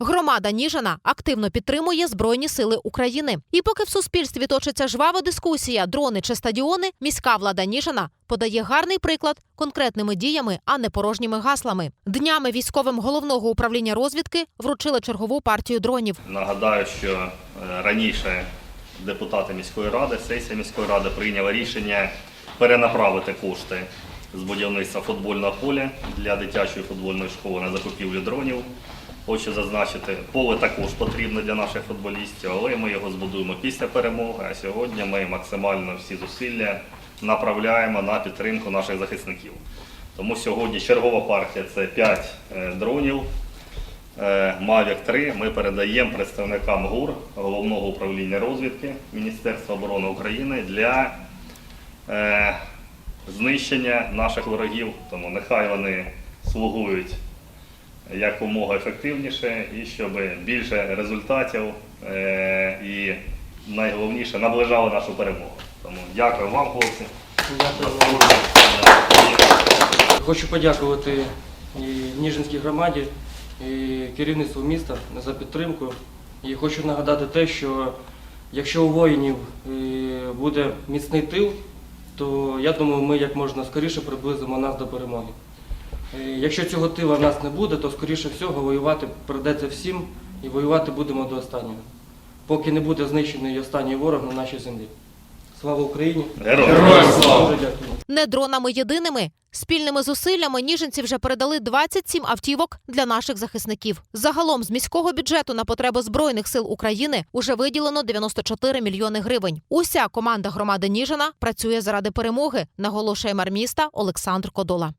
Громада Ніжина активно підтримує Збройні сили України. І поки в суспільстві точиться жвава дискусія, дрони чи стадіони, міська влада Ніжина подає гарний приклад конкретними діями, а не порожніми гаслами. Днями військовим головного управління розвідки вручили чергову партію дронів. Нагадаю, що е, раніше депутати міської ради, сесія міської ради прийняла рішення перенаправити кошти з будівництва футбольного поля для дитячої футбольної школи на закупівлю дронів. Хочу зазначити, поле також потрібне для наших футболістів, але ми його збудуємо після перемоги. А сьогодні ми максимально всі зусилля направляємо на підтримку наших захисників. Тому сьогодні чергова партія це 5 дронів. Е, Mavic 3 ми передаємо представникам ГУР головного управління розвідки Міністерства оборони України для е, знищення наших ворогів. Тому нехай вони слугують якомога ефективніше і щоб більше результатів е, і найголовніше наближали нашу перемогу. Тому дякую вам, хлопці. Дякую вам. Хочу подякувати і Ніжинській громаді, і керівництву міста за підтримку. І хочу нагадати те, що якщо у воїнів е, буде міцний тил, то я думаю, ми як можна скоріше приблизимо нас до перемоги. Е, Якщо цього тила в нас не буде, то скоріше всього воювати придеться всім і воювати будемо до останнього, поки не буде знищений останній ворог на нашій землі. Слава Україні! Героям слава! Дуже дякую. Не дронами єдиними. Спільними зусиллями ніженці вже передали 27 автівок для наших захисників. Загалом з міського бюджету на потреби збройних сил України уже виділено 94 мільйони гривень. Уся команда громади Ніжина працює заради перемоги, наголошує мер міста Олександр Кодола.